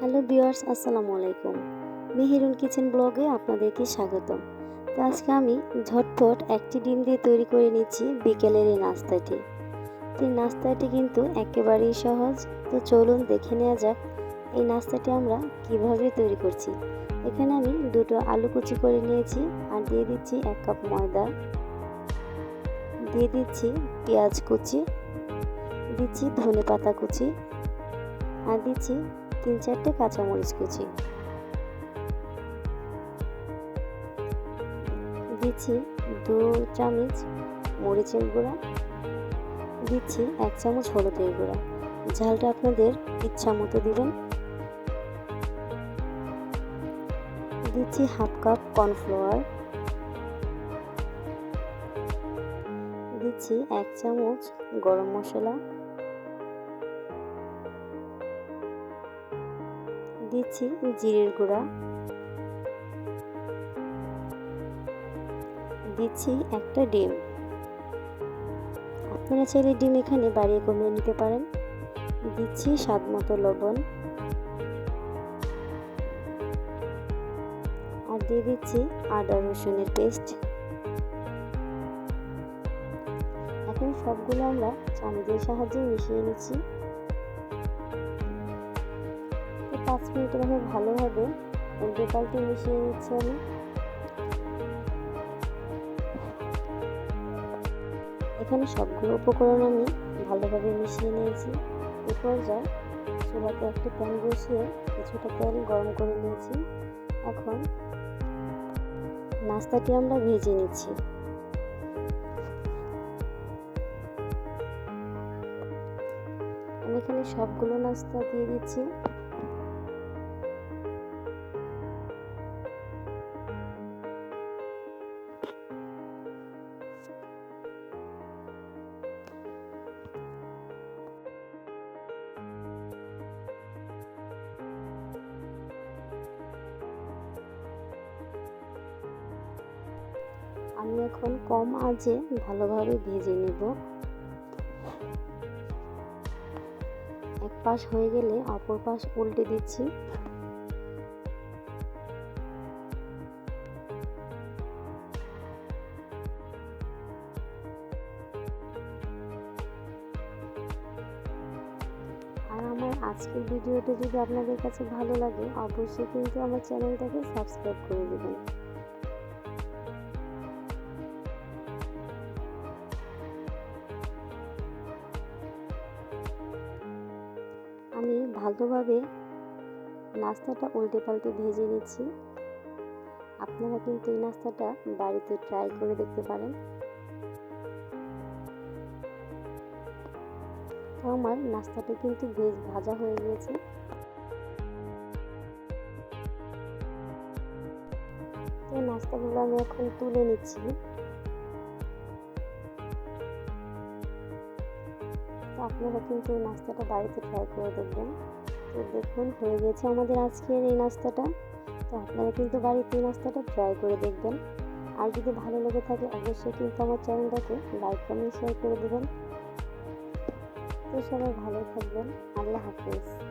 Hello viewers, আসসালামু আলাইকুম। Meherun kitchen ব্লগে আপনাদেরকে স্বাগতম। তো আজকে আমি ঝটপট একটি ডিম দিয়ে তৈরি করে নিচ্ছি বিকেলের এই নাস্তাটি। এই নাস্তাটি কিন্তু একেবারেই সহজ। তো চলুন দেখে নেওয়া যাক এই নাস্তাটি আমরা কীভাবে তৈরি করছি। এখানে আমি দুটো আলু কুচি করে নিয়েছি আর দিয়ে দিচ্ছি এক কাপ ময়দা। দিয়ে দিচ্ছি পেঁয়াজ কুচি, দিচ্ছি ধনে পাতা কুচি আর দিচ্ছি তিন চারটে কাঁচামরিচ কুচি। দিচ্ছি দু চামচ মরিচের গুঁড়া। দিচ্ছি এক চামচ হলুদের গুঁড়া। ঝালটা আপনাদের ইচ্ছা মতো দিবেন। দিচ্ছি হাফ কাপ কর্নফ্লাওয়ার। দিচ্ছি এক চামচ গরম মশলা। দিচ্ছি জিরের গুঁড়া। দিচ্ছি একটা ডিম। আপনারা চাইলে ডিম এখানে বাড়িয়ে কমিয়ে নিতে পারেন। দিচ্ছি স্বাদ মতো লবণ। আর দিয়ে দিচ্ছি আদা রসুনের পেস্ট। এখন সবগুলো আমরা চামচের সাহায্যে মিশিয়ে নিচ্ছি। পাঁচ মিনিট ভালোভাবে উল্টে মিশিয়ে নিচ্ছি আমি। এখানে সবগুলো উপকরণ আমি ভালোভাবে মিশিয়ে নিয়েছি। এ পর্যায়ে চুলাতে একটি প্যান বসিয়ে কিছুটা তেল গরম করে নিয়েছি। এখন নাস্তাটি আমরা ভেজে নিচ্ছি। আমি এখানে সবগুলো নাস্তা দিয়ে দিচ্ছি। আমি এখন কম আঁচে ভালোভাবে ভেজে নেব। এক পাশ হয়ে গেলে অপর পাশ উল্টে দিচ্ছি। আর আমার আজকের ভিডিওটা যদি আপনাদের কাছে ভালো লাগে, অবশ্যই কিন্তু আমার চ্যানেলটাকে সাবস্ক্রাইব করে দেবেন। ভালোভাবে নাস্তাটা উল্টে পাল্টে ভেজে নিচ্ছি। আপনারা কিন্তু এই নাস্তাটা বাড়িতে ট্রাই করে দেখতে পারেন। তো আমার নাস্তাটা কিন্তু ভেজ ভাজা হয়ে গিয়েছে। এই নাস্তাগুলো আমি এখন তুলে নিচ্ছি। তো আপনারা কিন্তু এই নাস্তাটা বাড়িতে ট্রাই করে দেখবেন। তো দেখুন, হয়ে গেছে আমাদের আজকের এই নাস্তাটা। তো আপনারা কিন্তু বাড়িতে এই নাস্তাটা ট্রাই করে দেখবেন। আর যদি ভালো লেগে থাকে, অবশ্যই কিন্তু আমার চ্যানেলটাকে লাইক কমেন্ট শেয়ার করে দেবেন। তো সবাই ভালো থাকবেন। আল্লাহ হাফিজ।